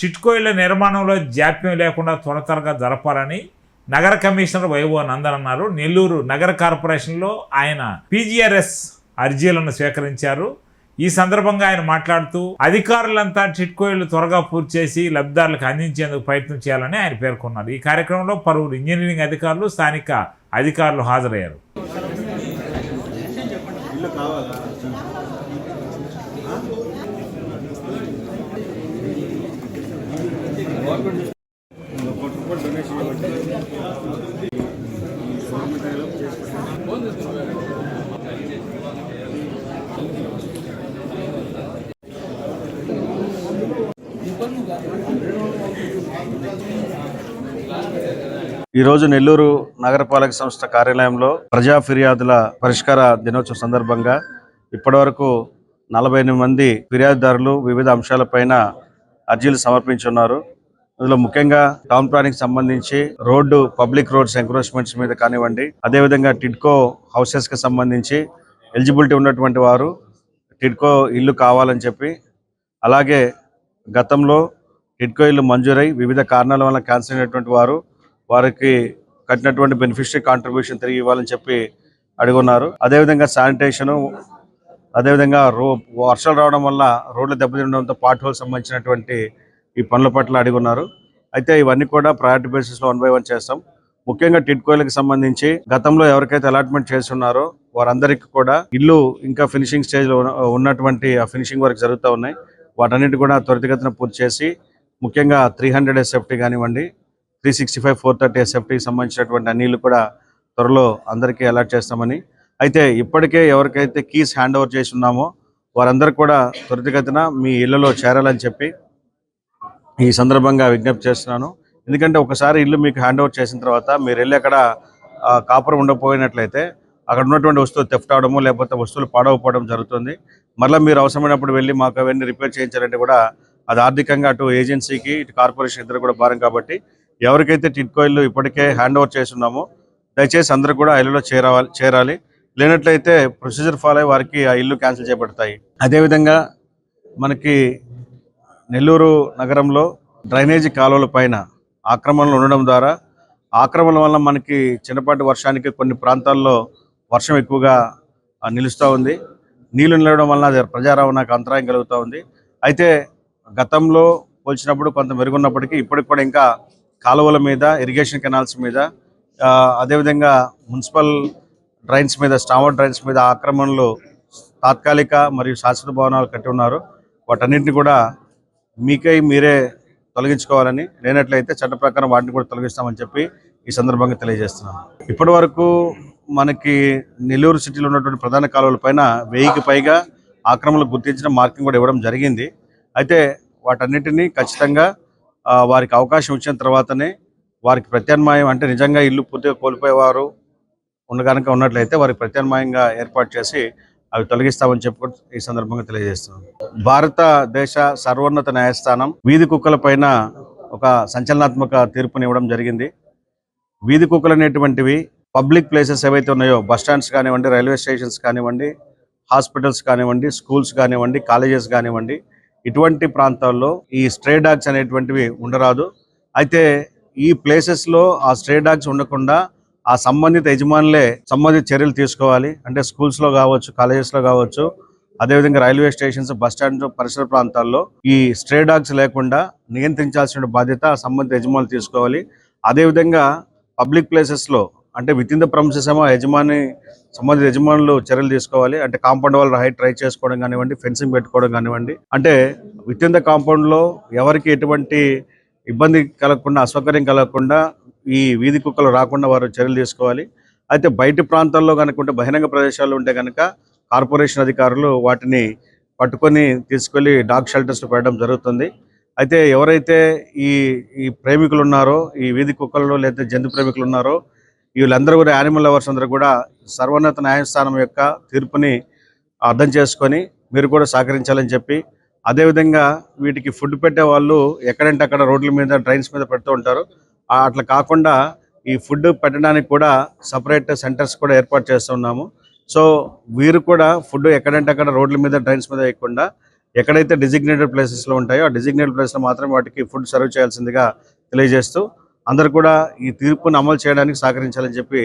చిట్కోయిల నిర్మాణంలో జాప్యం లేకుండా త్వర త్వరగా జరపాలని నగర కమిషనర్ వైవో నందన్ అన్నారు. నెల్లూరు నగర కార్పొరేషన్లో ఆయన పీజీఆర్ఎస్ అర్జీలను స్వీకరించారు. ఈ సందర్భంగా ఆయన మాట్లాడుతూ అధికారులంతా చిట్కోయిలు త్వరగా పూర్తి చేసి లబ్ధిదారులకు అందించేందుకు ప్రయత్నం చేయాలని ఆయన పేర్కొన్నారు. ఈ కార్యక్రమంలో పలువురు ఇంజనీరింగ్ అధికారులు స్థానిక అధికారులు హాజరయ్యారు. ఈరోజు నెల్లూరు నగరపాలక సంస్థ కార్యాలయంలో ప్రజా ఫిర్యాదుల పరిష్కార దినోత్సవం సందర్భంగా ఇప్పటివరకు నలభై ఎనిమిది మంది ఫిర్యాదుదారులు వివిధ అంశాలపైన అర్జీలు సమర్పించున్నారు. అందులో ముఖ్యంగా టౌన్ ప్లానింగ్ సంబంధించి రోడ్డు పబ్లిక్ రోడ్స్ ఎంక్రోచ్మెంట్స్ మీద కానివ్వండి అదేవిధంగా టిడ్కో హౌసెస్కి సంబంధించి ఎలిజిబిలిటీ ఉన్నటువంటి వారు టిడ్కో ఇల్లు కావాలని చెప్పి అలాగే గతంలో టిడ్కో ఇల్లు మంజూరై వివిధ కారణాల వల్ల క్యాన్సిల్ అయినటువంటి వారు వారికి కట్టినటువంటి బెనిఫిషరీ కాంట్రిబ్యూషన్ తిరిగి ఇవ్వాలని చెప్పి అడుగున్నారు. అదేవిధంగా శానిటేషను అదేవిధంగా రో వర్షాలు రావడం వల్ల రోడ్లు దెబ్బతినడంతో పాట్ హోల్ సంబంధించినటువంటి ఈ పనుల పట్ల అడుగున్నారు అయితే ఇవన్నీ కూడా ప్రయారిటీ బేసిస్లో వన్ బై వన్ చేస్తాం. ముఖ్యంగా టిడ్కోయిలకు సంబంధించి గతంలో ఎవరికైతే అలాట్మెంట్ చేస్తున్నారో వారందరికీ కూడా ఇల్లు ఇంకా ఫినిషింగ్ స్టేజ్లో ఉన్నటువంటి ఆ ఫినిషింగ్ వర్క్ జరుగుతూ ఉన్నాయి. వాటన్నిటి కూడా త్వరితగతిన పూర్తి చేసి ముఖ్యంగా త్రీ హండ్రెడ్ ఎస్ఎఫ్టీ కానివ్వండి three sixty five four thirty ఎస్ఎఫ్టీకి సంబంధించినటువంటి అన్నిళ్ళు కూడా త్వరలో అందరికీ అలాట్ చేస్తామని. అయితే ఇప్పటికే ఎవరికైతే కీస్ హ్యాండ్ ఓవర్ చేసి ఉన్నామో వారందరూ కూడా త్వరితగతిన మీ ఇళ్ళలో చేరాలని చెప్పి ఈ సందర్భంగా విజ్ఞప్తి చేస్తున్నాను. ఎందుకంటే ఒకసారి ఇల్లు మీకు హ్యాండ్ ఓవర్ చేసిన తర్వాత మీరు వెళ్ళి అక్కడ ఆ, కాపురం ఉండకపోయినట్లయితే అక్కడ ఉన్నటువంటి వస్తువులు తెఫ్ట్ అవడము లేకపోతే వస్తువులు పాడవకపోవడం జరుగుతుంది. మళ్ళీ మీరు అవసరమైనప్పుడు వెళ్ళి మాకు అవన్నీ రిపేర్ చేయించాలంటే కూడా అది ఆర్థికంగా అటు ఏజెన్సీకి ఇటు కార్పొరేషన్ ఇద్దరు కూడా భారం కాబట్టి ఎవరికైతే టిట్కో ఇల్లు ఇప్పటికే హ్యాండ్ ఓవర్ చేస్తున్నామో దయచేసి అందరూ కూడా ఆ ఇల్లులో చేరాలి చేరాలి. లేనట్లయితే ప్రొసీజర్ ఫాలో అయ్యి వారికి ఆ ఇల్లు క్యాన్సిల్ చేయబడతాయి అదేవిధంగా మనకి నెల్లూరు నగరంలో డ్రైనేజీ కాలువల పైన ఆక్రమణలు ఉండడం ద్వారా ఆక్రమణ వల్ల మనకి చిన్నపాటి వర్షానికి కొన్ని ప్రాంతాల్లో వర్షం ఎక్కువగా నిలుస్తూ ఉంది. నీళ్ళు నిలవడం వల్ల అది ప్రజా రవాణాకు అంతరాయం కలుగుతూ ఉంది. అయితే గతంలో పోల్చినప్పుడు కొంత మెరుగున్నప్పటికీ ఇప్పటికి కూడా ఇంకా కాలువల మీద ఇరిగేషన్ కెనాల్స్ మీద అదేవిధంగా మున్సిపల్ డ్రైన్స్ మీద స్టామర్ డ్రైన్స్ మీద ఆక్రమణలు తాత్కాలిక మరియు శాశ్వత భవనాలు కట్టి ఉన్నారు. వాటన్నింటిని కూడా మీకై మీరే తొలగించుకోవాలని లేనట్లయితే చట్ట ప్రకారం వాటిని కూడా తొలగిస్తామని చెప్పి ఈ సందర్భంగా తెలియజేస్తున్నాను. ఇప్పటి వరకు మనకి నెల్లూరు సిటీలో ఉన్నటువంటి ప్రధాన కాలువల పైన వెయ్యికి పైగా ఆక్రమణలు గుర్తించిన మార్కింగ్ కూడా ఇవ్వడం జరిగింది. అయితే వాటన్నిటినీ ఖచ్చితంగా వారికి అవకాశం ఇచ్చిన తర్వాతనే వారికి ప్రత్యామ్నాయం అంటే నిజంగా ఇల్లు పూర్తిగా కోల్పోయేవారు ఉండగనక ఉన్నట్లయితే వారికి ప్రత్యామ్నాయంగా ఏర్పాటు చేసి అవి తొలగిస్తామని చెప్పి కూడా ఈ సందర్భంగా తెలియజేస్తున్నాం. భారతదేశ సర్వోన్నత న్యాయస్థానం వీధి కుక్కల పైన ఒక సంచలనాత్మక తీర్పునివ్వడం జరిగింది. వీధి కుక్కలు అనేటువంటివి పబ్లిక్ ప్లేసెస్ ఏవైతే ఉన్నాయో బస్ స్టాండ్స్ కానివ్వండి రైల్వే స్టేషన్స్ కానివ్వండి హాస్పిటల్స్ కానివ్వండి స్కూల్స్ కానివ్వండి కాలేజెస్ కానివ్వండి ఇటువంటి ప్రాంతాల్లో ఈ స్ట్రే డాగ్స్ అనేటువంటివి ఉండరాదు. అయితే ఈ ప్లేసెస్లో ఆ స్ట్రే డాగ్స్ ఉండకుండా ఆ సంబంధిత యజమానులే సంబంధిత చర్యలు తీసుకోవాలి. అంటే స్కూల్స్లో కావచ్చు కాలేజెస్లో కావచ్చు అదేవిధంగా రైల్వే స్టేషన్స్ బస్ స్టాండ్ పరిసర ప్రాంతాల్లో ఈ స్ట్రే డాగ్స్ లేకుండా నియంత్రించాల్సిన బాధ్యత సంబంధిత యజమానులు తీసుకోవాలి. అదేవిధంగా పబ్లిక్ ప్లేసెస్లో అంటే విత్ ఇన్ ద ప్రమిసెస్ ఏమో యజమాని సంబంధిత యజమానులు చర్యలు తీసుకోవాలి. అంటే కాంపౌండ్ వాళ్ళ హైట్ ట్రై చేసుకోవడం కానివ్వండి ఫెన్సింగ్ పెట్టుకోవడం కానివ్వండి. అంటే విత్ ఇన్ ద కాంపౌండ్లో ఎవరికి ఎటువంటి ఇబ్బంది కలగకుండా అసౌకర్యం కలగకుండా ఈ వీధి కుక్కలు రాకుండా వారు చర్యలు తీసుకోవాలి. అయితే బయటి ప్రాంతాల్లో కనుక బహిరంగ ప్రదేశాలు ఉంటే కనుక కార్పొరేషన్ అధికారులు వాటిని పట్టుకొని తీసుకెళ్ళి డాగ్ షెల్టర్స్లో పెట్టడం జరుగుతుంది. అయితే ఎవరైతే ఈ ఈ ప్రేమికులు ఉన్నారో ఈ వీధి కుక్కలు లేదా జంతు ప్రేమికులు ఉన్నారో వీళ్ళందరూ కూడా యానిమల్ లవర్స్ అందరూ కూడా సర్వోన్నత న్యాయస్థానం యొక్క తీర్పుని అర్థం చేసుకొని మీరు కూడా సహకరించాలని చెప్పి అదేవిధంగా వీటికి ఫుడ్ పెట్టే వాళ్ళు ఎక్కడంటే అక్కడ రోడ్ల మీద ట్రైన్స్ మీద పెడుతూ ఉంటారు. అట్లా కాకుండా ఈ ఫుడ్ పెట్టడానికి కూడా సపరేట్ సెంటర్స్ కూడా ఏర్పాటు చేస్తున్నాము సో వీరు కూడా ఫుడ్ ఎక్కడంటే అక్కడ రోడ్ల మీద ట్రైన్స్ మీద వేయకుండా ఎక్కడైతే డిజిగ్నేటెడ్ ప్లేసెస్లో ఉంటాయో ఆ డిజిగ్నేటెడ్ ప్లేస్లో మాత్రమే వాటికి ఫుడ్ సర్వ్ చేయాల్సిందిగా తెలియజేస్తూ అందరు కూడా ఈ తీర్పును అమలు చేయడానికి సహకరించాలని చెప్పి